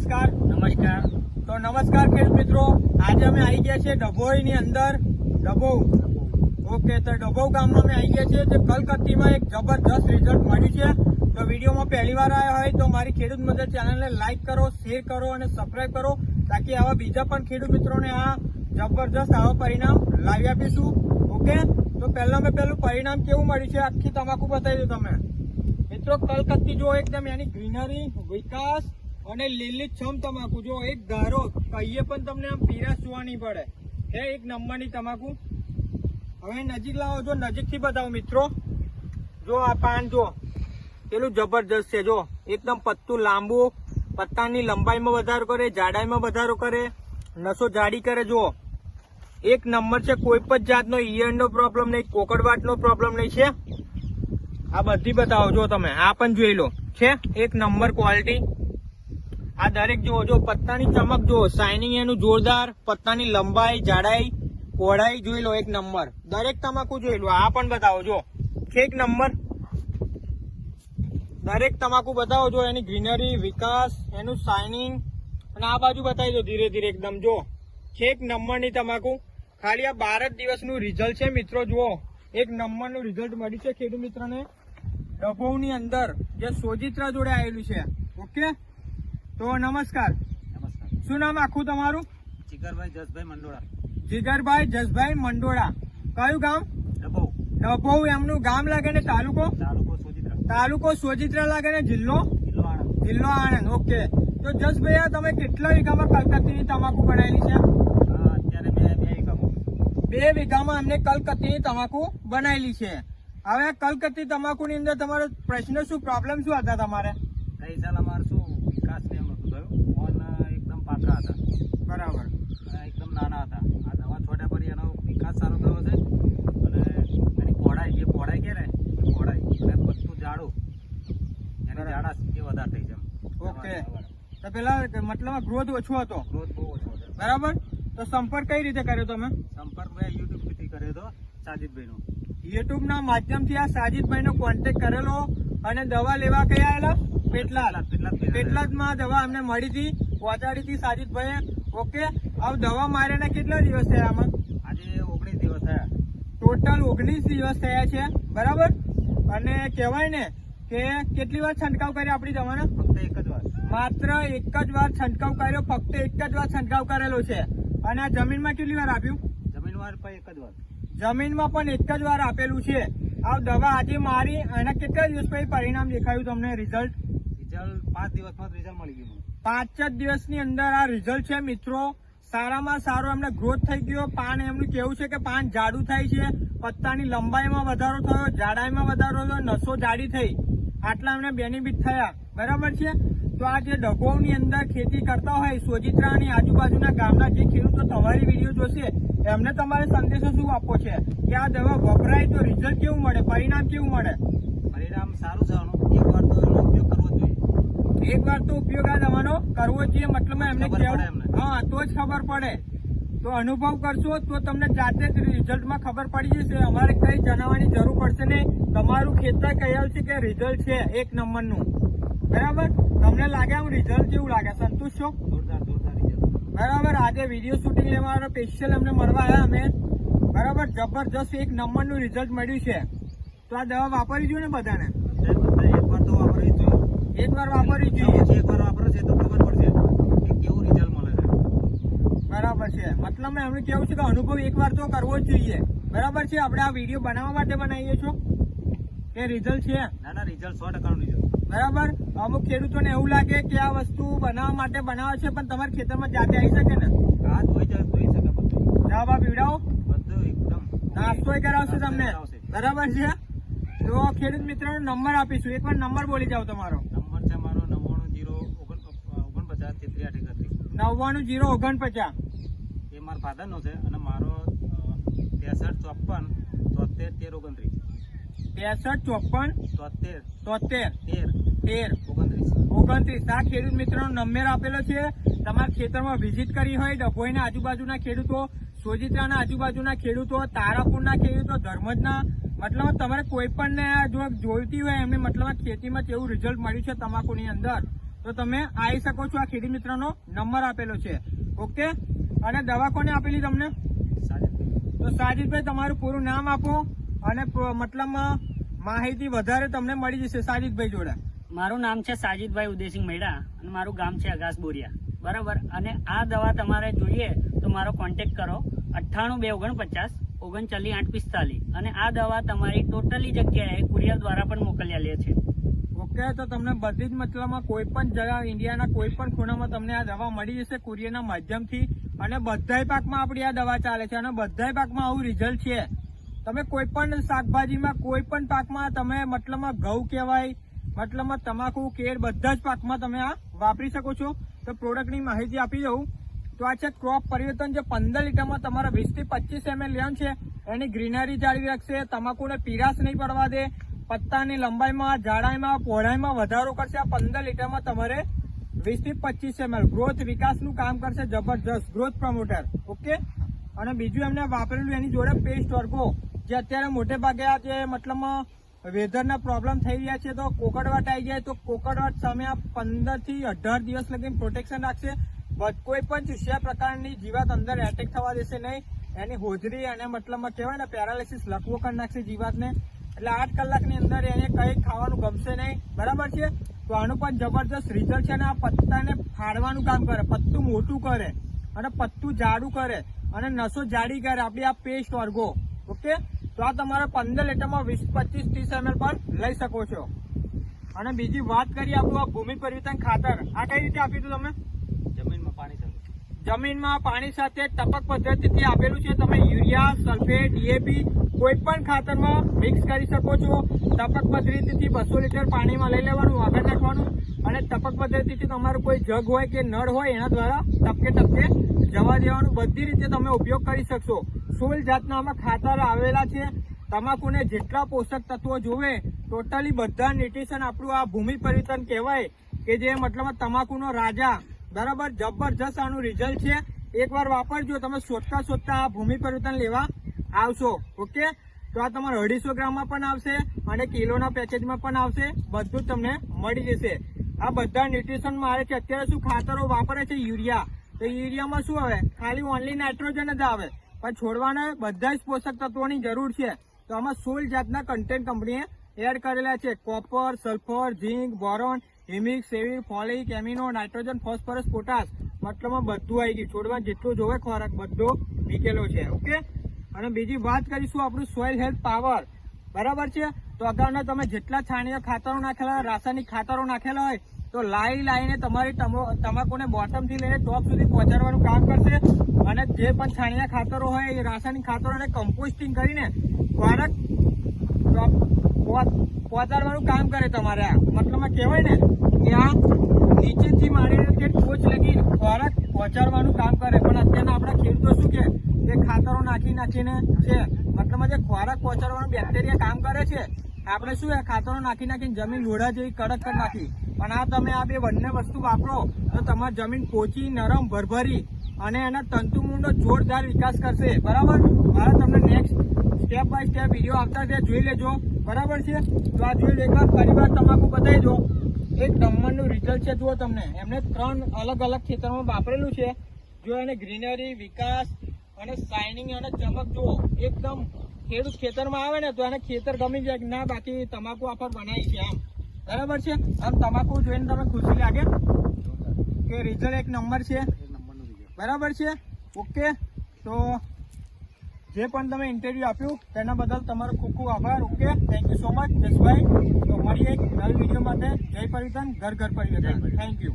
નમસ્કાર. નમસ્કાર. તો નમસ્કાર ખેડૂત મિત્રો આજે અમે આવી ગયા છીએ ડભોઈની અંદર. ડભોઉ ઓકે તો ડભોઉ ગામમાં અમે આવી ગયા છીએ તો કલકત્તીમાં એક જબરજસ્ત રિઝલ્ટ મળ્યું છે. તો વિડીયોમાં પહેલી વાર આવ્યા હોય તો મારી ખેડૂત મદદ ચેનલને લાઇક કરો શેર કરો અને સબસ્ક્રાઈબ કરો તાકી આવા બીજા પણ ખેડૂત મિત્રોને આ જબરજસ્ત આવા પરિણામ લાવી આપીશું. ઓકે? તો પહેલા મેં પહેલું પરિણામ કેવું મળ્યું છે આખી તમાકુ બતાવી દો તમે મિત્રો કલકત્તી જો એકદમ એની ગ્રીનરી વિકાસ અને લીલીછમ તમાકુ. જો એક ધારો કહીએ પણ તમને આમ પીરા જોવા નહીં પડે. હે, એક નંબરની તમાકુ. હવે નજીક લાવો, જો નજીકથી બતાવો મિત્રો. જો આ પાન જો, પેલું જબરજસ્ત છે, જો. એકદમ પત્તું લાંબુ, પત્તાની લંબાઈમાં વધારો કરે, જાડાઈમાં વધારો કરે, નસો જાડી કરે, જુઓ. એક નંબર છે કોઈ પણ જાતનો ઈયળનો પ્રોબ્લેમ નહીં, કોકડવાટનો પ્રોબ્લેમ નહીં છે. આ બધી બતાવો, જો તમે. આ પણ જોઈ લો. છે? એક નંબર ક્વોલિટી આ દરેક જુઓ, જો પત્તાની ચમક જુઓ શાઇનિંગ એનું જોરદાર, પત્તાની લંબાઈ, જાડાઈ, પહોળાઈ જોઈ લો, એક નંબર. દરેક તમાકુ જોઈ લો, આ પણ બતાવો જો એક નંબર. દરેક તમાકુ બતાવો જો એની ગ્રીનરી, વિકાસ, એનું શાઇનિંગ અને આ બાજુ બતાવી દો, ધીરે ધીરે એકદમ જો એક નંબરની તમાકુ. ખાલી આ બાર જ દિવસનું રિઝલ્ટ છે, મિત્રો, જુઓ. એક નંબરનું રિઝલ્ટ મળ્યું છે, ખેડૂત મિત્રને. ડભોની અંદર જે સોજિત્રા જોડે આવેલું છે. ઓકે? તો નમસ્કાર. નમસ્કાર. શું નામ આખું તમારું? જીગરભાઈ જસભાઈ મંડોળા. જીગરભાઈ જસભાઈ મંડોળા. કયું ગામ? ડબો ડભોઉ એમનું ગામ લાગે ને તાલુકો? તાલુકો સોજિત્રા. તાલુકો સોજિત્રા લાગે ને જિલ્લો? જિલ્લો આણંદ. જિલ્લો આણંદ ઓકે. તો જસભાઈ આ તમે કેટલા વીઘામાં કલકત્તીની તમાકુ બનાવેલી છે? અત્યારે મેં બે વીઘામાં બે વીઘામાં અમને કલકત્તીની તમાકુ બનાવેલી છે. હવે કલકત્તી તમાકુની અંદર તમારો પ્રશ્ન શું પ્રોબ્લેમ શું હતા તમારે ગઈ સાલ અમારે શું વિકાસ ને એમ નતું થયું એકદમ હતા. બરાબર. અને એકદમ નાના હતા. આ દવા છોડ્યા પછી એનો વિકાસ સારો થયો છે અને એની પહોળાઈ જે પહોળાઈ કે ને એ પહોળાઈ અને પત્તું જાડું. એની. જાડા એ વધારે થઈ જાય ઓકે. તો પેલા મતલબ ગ્રોથ ઓછો હતો. ગ્રોથ બહુ ઓછો હતો. બરાબર? તો સંપર્ક કઈ રીતે કર્યો તમે? સંપર્ક મેં યુટ્યુબથી કર્યો હતો સાજિદભાઈનો. યુટ્યુબ ના માધ્યમથી આ સાજિદભાઈ નો કોન્ટેક્ટ કરેલો અને દવા લેવા કયા આવેલા? પેટલાદ. પેટલા પેટલાદમાં દવા અમને મળી હતી. પહોંચાડી હતી સાજિદભાઈ ઓકે હવે દવા માર્યાના કેટલા દિવસ થયા આમાં? આજે ઓગણીસ દિવસ થયા. ટોટલ ઓગણીસ દિવસ થયા છે બરાબર? અને કહેવાય ને કે કેટલી વાર છંટકાવ કર્યો આપણી દવાનો? ફક્ત એક જ વાર. માત્ર એક જ વાર છંટકાવ કર્યો ફક્ત એક જ વાર છંટકાવ કરેલો છે. અને આ જમીનમાં કેટલી વાર આપ્યું? જમીન વાર પણ એક જ વાર. જમીનમાં પણ એક જ વાર આપેલું છે. આ દવા આજે મારી અને કેટલા દિવસ પછી પરિણામ દેખાયું તમને રિઝલ્ટ? રિઝલ્ટ પાંચ દિવસમાં રિઝલ્ટ મળી ગયું. પાંચ જ દિવસની અંદર આ રિઝલ્ટ છે મિત્રો. સારામાં સારો એમને ગ્રોથ થઈ ગયો. પાન એમનું કેવું છે કે પાન જાડું થાય છે. પત્તાની લંબાઈમાં વધારો થયો, જાડાઈમાં વધારો થયો, નસો જાડી થઈ. આટલા એમને બેનિફિટ થયા. બરાબર છે? તો આ જે ડગોની અંદર ખેતી કરતા હોય, સોજિત્રાની આજુબાજુના ગામના જે ખેડૂતો તમારી વીડિયો જોશે, એમને તમારે સંદેશો શું આપવો છે? કે આ દવા વપરાય તો રિઝલ્ટ કેવું મળે? પરિણામ કેવું મળે? પરિણામ સારું છે આનું એક વાર તો એનો ઉપયોગ કરવો જ જોઈએ એક વાર તો ઉપયોગ આ દવાનો કરવો જોઈએ મતલબ એમને કેવું હા તો જ ખબર પડે. તો અનુભવ કરશો તો તમને જાતે જ રિઝલ્ટમાં ખબર પડી જશે. અમારે કઈ જણાવવાની જરૂર પડશે નહીં. તમારું ખેતર કહેવાય છે કે રિઝલ્ટ છે એક નંબરનું. બરાબર? તમને લાગે આમ રિઝલ્ટ જેવું લાગે? સંતુષ્ટ છો? બરાબર? આજે વીડિયો શૂટિંગ લેવા સ્પેશિયલ અમને મળવા આવ્યા અમે. બરાબર? જબરજસ્ત એક નંબરનું રિઝલ્ટ મળ્યું છે. તો આ દવા વાપરવી જોઈએ ને બધાને બધા એક વાર તો વાપરવી જોઈએ વાપરવી જોઈએ. એકવાર એક વાર વાપરો છે તો ખબર પડશે. કે કેવું રિઝલ્ટ મળે છે. બરાબર છે. મતલબ મેં એમનું કેવું છે કે અનુભવ એકવાર તો કરવો જ જોઈએ. બરાબર છે? આપણે આ વીડિયો બનાવવા માટે બનાવીએ છો? કે રિઝલ્ટ છે? ના ના રિઝલ્ટ સો ટકાનું રિઝલ્ટ બરાબર? અમુક ખેડૂતોને એવું લાગે કે આ વસ્તુ બનાવવા માટે બનાવે છે પણ તમારા ખેતરમાં જાતે આવી શકે ને? હા ધોઈ જાય ધોઈ શકે બધું. આ પીવડાવો બધું એકદમ નાસ્તો કરાવશે તમને. બરાબર છે? તો ખેડૂત મિત્રોનો નંબર આપીશું. એકવાર નંબર બોલી જાઓ તમારો નંબર છે મારો નવ્વાણું જીરો ઓગણ નવ્વાણું જીરો ઓગણપચાસ. એ મારા ફાધરનો છે અને મારો ત્રેસઠ ચોપન તોતેર તેર ઓગણત્રીસ. ત્રેસઠ ચોપન તોતેર. તોતેર. તેર. તેર. ઓગણત્રીસ. ઓગણત્રીસ. આ ખેડૂત મિત્રોનો નંબર આપેલો છે. તમારા ખેતરમાં વિઝિટ કરી હોય ડભોઈના આજુબાજુના ખેડૂતો સોજિત્રાના આજુબાજુના ખેડૂતો તારાપુરના ખેડૂતો ધર્મજના મતલબ તમારે કોઈ પણ જો જોઈતી હોય એમને મતલબ ખેતીમાં કેવું રિઝલ્ટ મળ્યું છે તમાકુની અંદર? તો તમે આવી શકો છો આ ખેડી મિત્રનો નંબર આપેલો છે. ઓકે? અને દવા કોને આપેલી તમને? તો સાજિદભાઈ, તમારું પૂરું નામ આપો અને મતલબ માહિતી વધારે તમને મળી જશે સાજિદભાઈ જોડે. મારું નામ છે સાજિદભાઈ ઉદયસિંહ મેડા અને મારું ગામ છે અગાસ બોરિયા. બરાબર? અને આ દવા તમારે જોઈએ તો મારો કોન્ટેક્ટ કરો અઠ્ઠાણું બે ઓગણપચાસ ઓગણચાલીસ આઠ પિસ્તાલીસ. અને આ દવા તમારી ટોટલી જગ્યાએ કુરિયર દ્વારા પણ મોકલ્યા લે છે. ઓકે તો તમને બધી જ મતલબમાં કોઈ પણ જગા ઇન્ડિયાના કોઈ પણ ખૂણામાં તમને આ દવા મળી જશે કુરિયરના માધ્યમથી. અને બધાય પાકમાં આપણી આ દવા ચાલે છે અને બધાય પાકમાં આવું રિઝલ્ટ છે. તમે કોઈ પણ શાકભાજીમાં, કોઈ પણ પાકમાં તમે મતલબમાં ઘઉં કહેવાય, મતલબમાં તમાકુ, કેળ બધા જ પાકમાં તમે આ વાપરી શકો છો. તો પ્રોડક્ટની માહિતી આપી દઉં. તો આ છે ક્રોપ પરિવર્તન જે પંદર લીટરમાં તમારા વીસથી પચીસ એમએલ લેવાનું છે. એની ગ્રીનરી જાળવી રાખશે, તમાકુને પીરાશ નહીં પડવા દે પત્તાની લંબાઈમાં, જાડાઈમાં, પહોળાઈમાં વધારો કરશે. આ પંદર લીટરમાં તમારે વીસથી પચીસ એમએલ ગ્રોથ વિકાસનું કામ કરશે જબરજસ્ત, ગ્રોથ પ્રમોટર. ઓકે? અને બીજું એમને વાપરેલું એની જોડે પેસ્ટ વર્ગો. જે અત્યારે મોટે ભાગે આ જે મતલબમાં વેધરના પ્રોબ્લેમ થઈ રહ્યા છે, તો કોકડવાટ આવી જાય, તો કોકડવાટ સામે આ પંદરથી અઢાર દિવસ લગી પ્રોટેક્શન રાખશે. કોઈ પણ ચૂસ્યા પ્રકારની જીવાત અંદર એટેક થવા દેશે નહીં. એની હોજરી અને મતલબમાં કહેવાય ને પેરાલિસિસ લકવો કરી નાખશે જીવાતને. એટલે આઠ કલાકની અંદર એને કંઈ ખાવાનું ગમશે નહીં. બરાબર છે? તો આનું પણ જબરદસ્ત રિઝલ્ટ છે અને આ પત્તાને ફાડવાનું કામ કરે. પત્તું મોટું કરે અને પત્તું જાડું કરે અને નસો જાડી કરે. આપણી આ પેસ્ટ વર્ગો. ઓકે તો આ તમારે પંદર લીટરમાં વીસ પચીસ ત્રીસ એમએલ પર લઈ શકો છો. અને બીજી વાત કરીએ આપણું આ ભૂમિ પરિવર્તન ખાતર. આ કઈ રીતે આપ્યું હતું તમે? જમીનમાં પાણી સાથે. જમીનમાં પાણી સાથે ટપક પદ્ધતિથી આપેલું છે. તમે યુરિયા સલ્ફેટ ડીએપી કોઈ પણ ખાતરમાં મિક્સ કરી શકો છો. ટપક પદ્ધતિથી બસો લીટર પાણીમાં લઈ લેવાનું આગળ નાખવાનું. અને ટપક પદ્ધતિથી તમારું કોઈ જગ હોય કે નળ હોય, એના દ્વારા ટપકે ટપકે જવા દેવાનું. બધી રીતે તમે ઉપયોગ કરી શકશો. સોલ જાતના આમાં ખાતર આવેલા છે. તમાકુને જેટલા પોષક તત્વો જોવે, ટોટલી બધા ન્યુટ્રિશન આપણું આ ભૂમિ પરિવર્તન કહેવાય કે જે મતલબ તમાકુનો રાજા. બરાબર? જબરજસ્ત આનું રિઝલ્ટ છે. એકવાર વાપરજો, તમે શોધતા શોધતા આ ભૂમિ પરિવર્તન લેવા આવશો. ઓકે? તો આ તમારે અઢીસો ગ્રામમાં પણ આવશે અને કિલોના પેકેજમાં પણ આવશે. બધું તમને મળી જશે. આ બધા ન્યુટ્રિશનમાં આવે છે. અત્યારે શું ખાતરો વાપરે છે યુરિયા. તો યુરિયામાં શું આવે? ખાલી ઓનલી નાઇટ્રોજન જ આવે. પણ છોડવાના બધા જ પોષક તત્વોની જરૂર છે. તો આમાં સોળ જાતના કન્ટેન્ટ કંપનીએ એડ કરેલા છે. Copper sulphur zinc boron humic saving folic amino nitrogen phosphorus potash મતલબમાં બધું આવી ગયું. છોડવા જેટલું જોવે ખોરાક બધો નીકેલો છે. ઓકે અને બીજી વાત કરીશું આપણું સોઇલ હેલ્થ પાવર બરાબર છે? તો અગાઉના તમે જેટલા છાણિયા ખાતરો નાખેલા હોય રાસાયણિક ખાતરો નાખેલા હોય, તો લાઈ લાઈને તમારી તમાકુને બોટમથી લઈને ટોપ સુધી પહોંચાડવાનું કામ કરશે. અને જે પણ છાણિયા ખાતરો હોય, એ રાસાયણિક ખાતરોને કમ્પોસ્ટિંગ કરીને ટોપ પહોંચાડવાનું કામ કરે તમારે આ. મતલબમાં કહેવાય ને કે આ નીચેથી માંડીને તે ટોચ લગી ખોરાક પહોંચાડવાનું કામ કરે. પણ અત્યારના આપણા ખેડૂતો શું કે જે ખાતરો નાખી નાખીને છે મતલબમાં જે ખોરાક પહોંચાડવાનું બેક્ટેરિયા કામ કરે છે, આપણે શું એ ખાતરો નાખી નાખીને જમીન લોઢા જેવી કડક કરી નાખી. પણ આ તમે આ બે બંને વસ્તુ વાપરો, તો તમારી જમીન પોચી, નરમ, ભરભરી અને એના તંતુમૂળનો જોરદાર વિકાસ કરશે. બરાબર? મારે તમને next step by step video આવતા ત્યાં જોઈ લેજો. બરાબર છે? તો આ જોઈ લો એકવાર ફરીવાર તમાકુ બતાવી દો એક નંબરનું રિઝલ્ટ છે, જુઓ તમને. એમને ત્રણ અલગ અલગ ખેતરમાં વાપરેલું છે. જો એને ગ્રીનરી વિકાસ અને શાઇનિંગ અને ચમક જુઓ એકદમ ખેડૂત ખેતરમાં આવે ને તો એને ખેતર ગમી જાય ના બાકી તમાકુ આફર બનાવી છે આમ. બરાબર છે? આમ તમાકુ જોઈને તમે ખુશી લાગે? કે રિઝલ્ટ એક નંબર છે. બરાબર છે? ઓકે તો જે પણ તમે ઇન્ટરવ્યુ આપ્યું તેના બદલ તમારો ખૂબ ખૂબ આભાર. Okay thank you so much Jasbhai. તો મળીએ એક નવી વીડિયો માટે. જય પરિવર્તન ઘર ઘર પરિવર્તન થેન્ક યુ